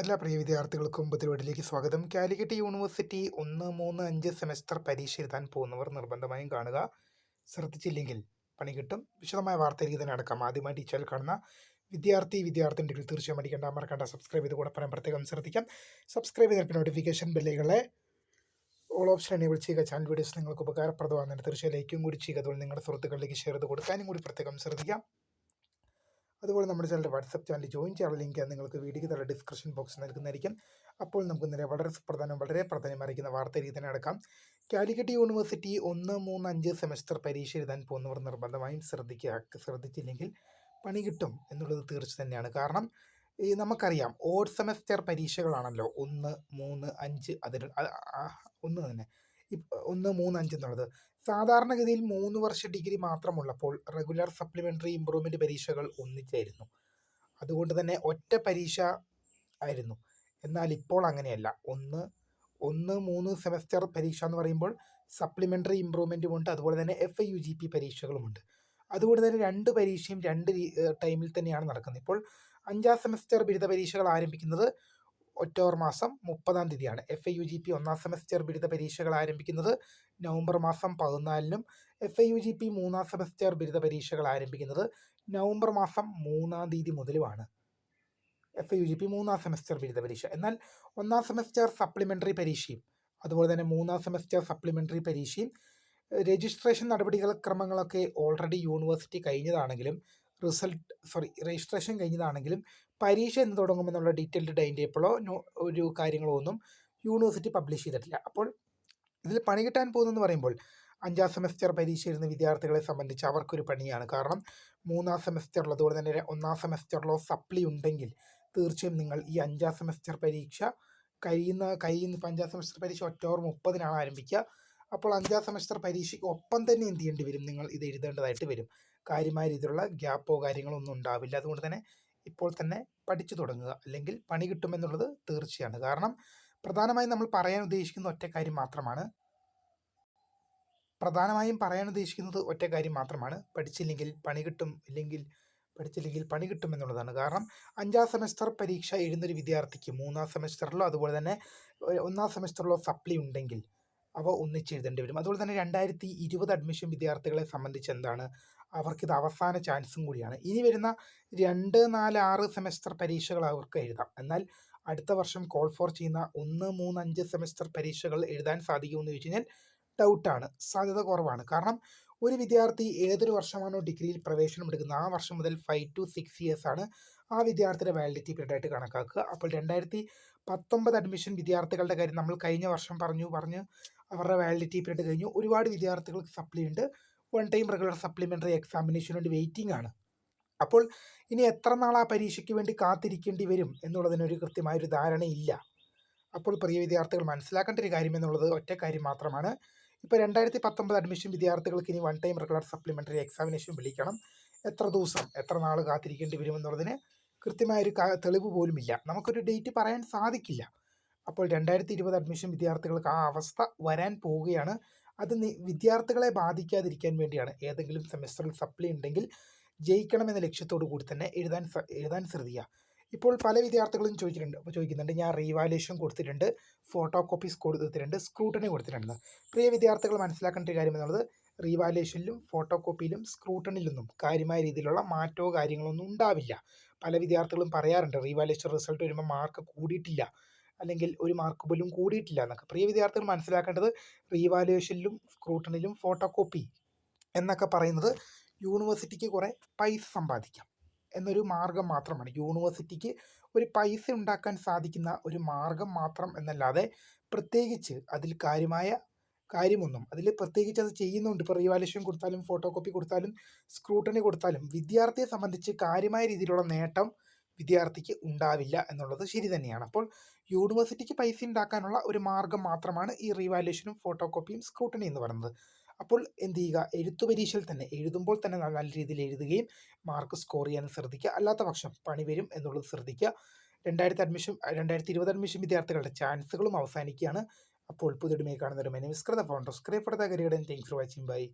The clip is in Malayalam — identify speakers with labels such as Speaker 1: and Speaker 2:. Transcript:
Speaker 1: എല്ലാ പ്രിയ വിദ്യാർത്ഥികൾക്കും പുതിയവീട്ടിലേക്ക് സ്വാഗതം. കാലിക്കറ്റ് യൂണിവേഴ്സിറ്റി ഒന്ന് മൂന്ന് അഞ്ച് സെമസ്റ്റർ പരീക്ഷ എഴുതാൻ പോകുന്നവർ നിർബന്ധമായും കാണുക. ശ്രദ്ധിച്ചില്ലെങ്കിൽ പണി കിട്ടും. വിശദമായ വാർത്തയിലേക്ക് തന്നെ അടക്കാം. ആദ്യമായി ടീച്ചറിൽ കാണുന്ന വിദ്യാർത്ഥി വിദ്യാർത്ഥിനികൾ തീർച്ചയായും അടിക്കേണ്ട മറക്കേണ്ട. സബ്സ്ക്രൈബ് ചെയ്ത് കൂടെ പറയാൻ പ്രത്യേകം ശ്രദ്ധിക്കാം. സബ്സ്ക്രൈബ് ചെയ്തിട്ട് നോട്ടിഫിക്കേഷൻ ബില്ലുകളെ ഓൾ ഓപ്ഷൻ എനേബിൾ ചെയ്യുക. ചാനൽ വീഡിയോസ് നിങ്ങൾക്ക് ഉപകാരപ്രദമാണെന്ന് തീർച്ചയായും ലൈക്കും കൂടി ചെയ്യുക. അതുപോലെ നിങ്ങളുടെ സുഹൃത്തുക്കളിലേക്ക് ഷെയർ ചെയ്ത് കൊടുക്കാനും കൂടി പ്രത്യേകം ശ്രദ്ധിക്കാം. അതുപോലെ നമ്മുടെ ചാനലിന്റെ വാട്സപ്പ് ചാനൽ ജോയിൻ ചെയ്യാൻ ലിങ്ക് നിങ്ങൾക്ക് വീഡിയോയ്ക്ക് തല ഡിസ്ക്രിപ്ഷൻ ബോക്സ് നൽകുന്നതായിരിക്കും. അപ്പോൾ നമുക്ക് ഇന്നലെ വളരെ പ്രധാനം വളരെ പ്രാധാന്യമറിയിക്കുന്ന വാർത്തയിലേക്ക് തന്നെ അടക്കാം കാലിക്കറ്റ് യൂണിവേഴ്സിറ്റി ഒന്ന് മൂന്ന് അഞ്ച് സെമസ്റ്റർ പരീക്ഷ എഴുതാൻ പോകുന്നവർ നിർബന്ധമായും ശ്രദ്ധിക്കുക ശ്രദ്ധിച്ചില്ലെങ്കിൽ പണി കിട്ടും എന്നുള്ളത് തീർച്ച തന്നെയാണ്. കാരണം ഈ നമുക്കറിയാം ഓഡ് സെമസ്റ്റർ പരീക്ഷകളാണല്ലോ. ഒന്ന് മൂന്ന് അഞ്ച് അതിൽ ഒന്ന് തന്നെ. ഒന്ന് മൂന്ന് അഞ്ച് എന്നുള്ളത്. സാധാരണഗതിയിൽ മൂന്ന് വർഷ ഡിഗ്രി മാത്രമുള്ളപ്പോൾ റെഗുലർ സപ്ലിമെന്ററി ഇമ്പ്രൂവ്മെന്റ് പരീക്ഷകൾ ഒന്നിച്ചായിരുന്നു. അതുകൊണ്ട് തന്നെ ഒറ്റ പരീക്ഷ ആയിരുന്നു. എന്നാൽ ഇപ്പോൾ അങ്ങനെയല്ല. ഒന്ന് ഒന്ന് മൂന്ന് സെമസ്റ്റർ പരീക്ഷ എന്ന് പറയുമ്പോൾ സപ്ലിമെന്ററി ഇമ്പ്രൂവ്മെന്റും ഉണ്ട്. അതുപോലെ തന്നെ F I U G P പരീക്ഷകളുമുണ്ട് അതുകൊണ്ട് തന്നെ രണ്ട് പരീക്ഷയും രണ്ട് ടൈമിൽ തന്നെയാണ് നടക്കുന്നത്. ഇപ്പോൾ അഞ്ചാം സെമസ്റ്റർ ബിരുദ പരീക്ഷകൾ ആരംഭിക്കുന്നത് ഒക്ടോബർ മാസം മുപ്പതാം തീയതിയാണ്. F I U G P ഒന്നാം സെമസ്റ്റർ ബിരുദ പരീക്ഷകൾ ആരംഭിക്കുന്നത് നവംബർ മാസം പതിനാലിനും F I U G P മൂന്നാം സെമസ്റ്റർ ബിരുദ പരീക്ഷകൾ ആരംഭിക്കുന്നത് നവംബർ മാസം മൂന്നാം തീയതി മുതലുമാണ്. F I U G P മൂന്നാം സെമസ്റ്റർ ബിരുദ പരീക്ഷ. എന്നാൽ ഒന്നാം സെമസ്റ്റർ സപ്ലിമെന്ററി പരീക്ഷയും അതുപോലെ തന്നെ മൂന്നാം സെമസ്റ്റർ സപ്ലിമെന്ററി പരീക്ഷയും രജിസ്ട്രേഷൻ നടപടികൾ ക്രമങ്ങളൊക്കെ ഓൾറെഡി യൂണിവേഴ്സിറ്റി കഴിഞ്ഞതാണെങ്കിലും റിസൾട്ട് സോറി രജിസ്ട്രേഷൻ കഴിഞ്ഞതാണെങ്കിലും പരീക്ഷ എന്ന് തുടങ്ങുമെന്നുള്ള ഡീറ്റെയിൽഡ് ടൈം ടേബിളോ ഒരു കാര്യങ്ങളോ ഒന്നും യൂണിവേഴ്സിറ്റി പബ്ലിഷ് ചെയ്തിട്ടില്ല. അപ്പോൾ ഇതിൽ പണി കിട്ടാൻ പോകുന്നതെന്ന് പറയുമ്പോൾ അഞ്ചാം സെമസ്റ്റർ പരീക്ഷ എഴുതുന്ന വിദ്യാർത്ഥികളെ സംബന്ധിച്ച് അവർക്കൊരു പണിയാണ്. കാരണം മൂന്നാം സെമസ്റ്ററിലോ അതുപോലെ തന്നെ ഒന്നാം സെമസ്റ്ററിലോ സപ്ലി ഉണ്ടെങ്കിൽ തീർച്ചയായും നിങ്ങൾ ഈ അഞ്ചാം സെമസ്റ്റർ പരീക്ഷ കഴിയുന്ന കഴിയുന്ന അഞ്ചാം സെമസ്റ്റർ പരീക്ഷ ഒക്ടോബർ മുപ്പതിനാണ് ആരംഭിക്കുക. അപ്പോൾ അഞ്ചാം സെമസ്റ്റർ പരീക്ഷയ്ക്ക് ഒപ്പം തന്നെ എന്ത് ചെയ്യേണ്ടി വരും? നിങ്ങൾ ഇത് എഴുതേണ്ടതായിട്ട് വരും. കാര്യമായ രീതിയിലുള്ള ഗ്യാപ്പോ കാര്യങ്ങളോ ഒന്നും ഉണ്ടാവില്ല. അതുകൊണ്ട് തന്നെ ഇപ്പോൾ തന്നെ പഠിച്ചു തുടങ്ങുക. അല്ലെങ്കിൽ പണി കിട്ടുമെന്നുള്ളത് തീർച്ചയാണ്. കാരണം പ്രധാനമായും നമ്മൾ പറയാൻ ഉദ്ദേശിക്കുന്ന ഒറ്റ കാര്യം മാത്രമാണ്. പ്രധാനമായും പറയാൻ ഉദ്ദേശിക്കുന്നത് ഒറ്റ കാര്യം മാത്രമാണ്. പഠിച്ചില്ലെങ്കിൽ പണി കിട്ടും. ഇല്ലെങ്കിൽ പഠിച്ചില്ലെങ്കിൽ പണി കിട്ടും എന്നുള്ളതാണ്. കാരണം അഞ്ചാം സെമസ്റ്റർ പരീക്ഷ എഴുതുന്നൊരു വിദ്യാർത്ഥിക്ക് മൂന്നാം സെമസ്റ്ററിലോ അതുപോലെ തന്നെ ഒന്നാം സെമസ്റ്ററിലോ സപ്ലി ഉണ്ടെങ്കിൽ അവ ഒന്നിച്ചെഴുതേണ്ടി വരും. അതുപോലെ തന്നെ രണ്ടായിരത്തി ഇരുപത് അഡ്മിഷൻ വിദ്യാർത്ഥികളെ സംബന്ധിച്ച് എന്താണ്? അവർക്കിത് അവസാന ചാൻസും കൂടിയാണ്. ഇനി വരുന്ന രണ്ട് നാല് ആറ് സെമസ്റ്റർ പരീക്ഷകൾ അവർക്ക് എഴുതാം. എന്നാൽ അടുത്ത വർഷം കോൾ ഫോർ ചെയ്യുന്ന ഒന്ന് മൂന്ന് അഞ്ച് സെമസ്റ്റർ പരീക്ഷകൾ എഴുതാൻ സാധിക്കുമെന്ന് ചോദിച്ചു കഴിഞ്ഞാൽ ഡൗട്ടാണ് സാധ്യത കുറവാണ്. കാരണം ഒരു വിദ്യാർത്ഥി ഏതൊരു വർഷമാണോ ഡിഗ്രിയിൽ പ്രവേശനം എടുക്കുന്നത് ആ വർഷം മുതൽ ഫൈവ് ടു സിക്സ് ഇയേഴ്സ് ആണ് ആ വിദ്യാർത്ഥിയുടെ വാലിഡിറ്റി പീരീഡ് ആയിട്ട് കണക്കാക്കുക. അപ്പോൾ രണ്ടായിരത്തി പത്തൊമ്പത് അഡ്മിഷൻ വിദ്യാർത്ഥികളുടെ കാര്യം നമ്മൾ കഴിഞ്ഞ വർഷം പറഞ്ഞു. പറഞ്ഞ് അവരുടെ വാലിഡിറ്റി പീരീഡ് കഴിഞ്ഞു. ഒരുപാട് വിദ്യാർത്ഥികൾക്ക് സപ്ലി ഉണ്ട്. വൺ ടൈം റെഗുലർ സപ്ലിമെന്ററി എക്സാമിനേഷന് വേണ്ടി വെയിറ്റിംഗ് ആണ്. അപ്പോൾ ഇനി എത്ര നാൾ ആ പരീക്ഷയ്ക്ക് വേണ്ടി കാത്തിരിക്കേണ്ടി വരും എന്നുള്ളതിനൊരു കൃത്യമായൊരു ധാരണയില്ല. അപ്പോൾ പ്രിയ വിദ്യാർത്ഥികൾ മനസ്സിലാക്കേണ്ട ഒരു കാര്യം എന്നുള്ളത് ഒറ്റ കാര്യം മാത്രമാണ്. ഇപ്പോൾ രണ്ടായിരത്തി പത്തൊമ്പത് അഡ്മിഷൻ വിദ്യാർത്ഥികൾക്ക് ഇനി one time regular supplementary examination വിളിക്കണം. എത്ര ദിവസം എത്ര നാൾ കാത്തിരിക്കേണ്ടി വരും എന്നുള്ളതിന് കൃത്യമായൊരു തെളിവ് പോലുമില്ല. നമുക്കൊരു ഡേറ്റ് പറയാൻ സാധിക്കില്ല. അപ്പോൾ രണ്ടായിരത്തി ഇരുപത് അഡ്മിഷൻ വിദ്യാർത്ഥികൾക്ക് ആ അവസ്ഥ വരാൻ പോവുകയാണ്. അത് വിദ്യാർത്ഥികളെ ബാധിക്കാതിരിക്കാൻ വേണ്ടിയാണ് ഏതെങ്കിലും സെമിസ്റ്ററിൽ സപ്ലി ഉണ്ടെങ്കിൽ ജയിക്കണമെന്ന ലക്ഷ്യത്തോടു കൂടി തന്നെ എഴുതാൻ എഴുതാൻ ശ്രദ്ധിക്കുക. ഇപ്പോൾ പല വിദ്യാർത്ഥികളും ചോദിച്ചിട്ടുണ്ട് അപ്പോൾ ചോദിക്കുന്നുണ്ട് ഞാൻ റീവാലുവേഷൻ കൊടുത്തിട്ടുണ്ട് ഫോട്ടോ കോപ്പീസ് കൊടുത്തിട്ടുണ്ട് സ്ക്രൂട്ടണി കൊടുത്തിട്ടുണ്ട്. പ്രിയ വിദ്യാർത്ഥികൾ മനസ്സിലാക്കേണ്ട ഒരു കാര്യം എന്നുള്ളത് റീവാലുവേഷനിലും ഫോട്ടോ കോപ്പിയിലും സ്ക്രൂട്ടണിലൊന്നും കാര്യമായ രീതിയിലുള്ള മാറ്റമോ കാര്യങ്ങളൊന്നും ഉണ്ടാവില്ല. പല വിദ്യാർത്ഥികളും പറയാറുണ്ട് റീവാലുവേഷൻ റിസൾട്ട് വരുമ്പോൾ മാർക്ക് കൂടിയിട്ടില്ല. അല്ലെങ്കിൽ ഒരു മാർക്ക് പോലും കൂടിയിട്ടില്ല എന്നൊക്കെ. പ്രിയ വിദ്യാർത്ഥികൾ മനസ്സിലാക്കേണ്ടത് റീവാലുവേഷനിലും സ്ക്രൂട്ടണിലും ഫോട്ടോ കോപ്പി എന്നൊക്കെ പറയുന്നത് യൂണിവേഴ്സിറ്റിക്ക് കുറേ പൈസ സമ്പാദിക്കാം എന്നൊരു മാർഗം മാത്രമാണ്. യൂണിവേഴ്സിറ്റിക്ക് ഒരു പൈസ ഉണ്ടാക്കാൻ സാധിക്കുന്ന ഒരു മാർഗം മാത്രം എന്നല്ലാതെ പ്രത്യേകിച്ച് അതിൽ കാര്യമായ കാര്യമൊന്നും അതിൽ പ്രത്യേകിച്ച് അത് ചെയ്യുന്നുണ്ട്. ഇപ്പോൾ റീവാലുവേഷൻ കൊടുത്താലും ഫോട്ടോ കോപ്പി കൊടുത്താലും സ്ക്രൂട്ടണി കൊടുത്താലും വിദ്യാർത്ഥിയെ സംബന്ധിച്ച് കാര്യമായ രീതിയിലുള്ള നേട്ടം വിദ്യാർത്ഥിക്ക് ഉണ്ടാവില്ല എന്നുള്ളത് ശരി തന്നെയാണ്. അപ്പോൾ യൂണിവേഴ്സിറ്റിക്ക് പൈസ ഉണ്ടാക്കാനുള്ള ഒരു മാർഗം മാത്രമാണ് ഈ റീവാലുവേഷനും ഫോട്ടോ കോപ്പിയും സ്ക്രൂട്ടണി എന്ന് പറയുന്നത്. അപ്പോൾ എന്ത് ചെയ്യുക? എഴുത്തു പരീക്ഷയിൽ തന്നെ എഴുതുമ്പോൾ തന്നെ നല്ല രീതിയിൽ എഴുതുകയും മാർക്ക് സ്കോർ ചെയ്യാൻ ശ്രദ്ധിക്കുക. അല്ലാത്ത പക്ഷം പണി വരും എന്നുള്ളത് ശ്രദ്ധിക്കുക. രണ്ടായിരത്തി അഡ്മിഷൻ രണ്ടായിരത്തി ഇരുപത് അഡ്മിഷൻ വിദ്യാർത്ഥികളുടെ ചാൻസുകളും അവസാനിക്കുകയാണ്. അപ്പോൾ പുതിയ കാണുന്ന ഒരു menu വിസ്കൃത phone subscribe for the thanks for watching bye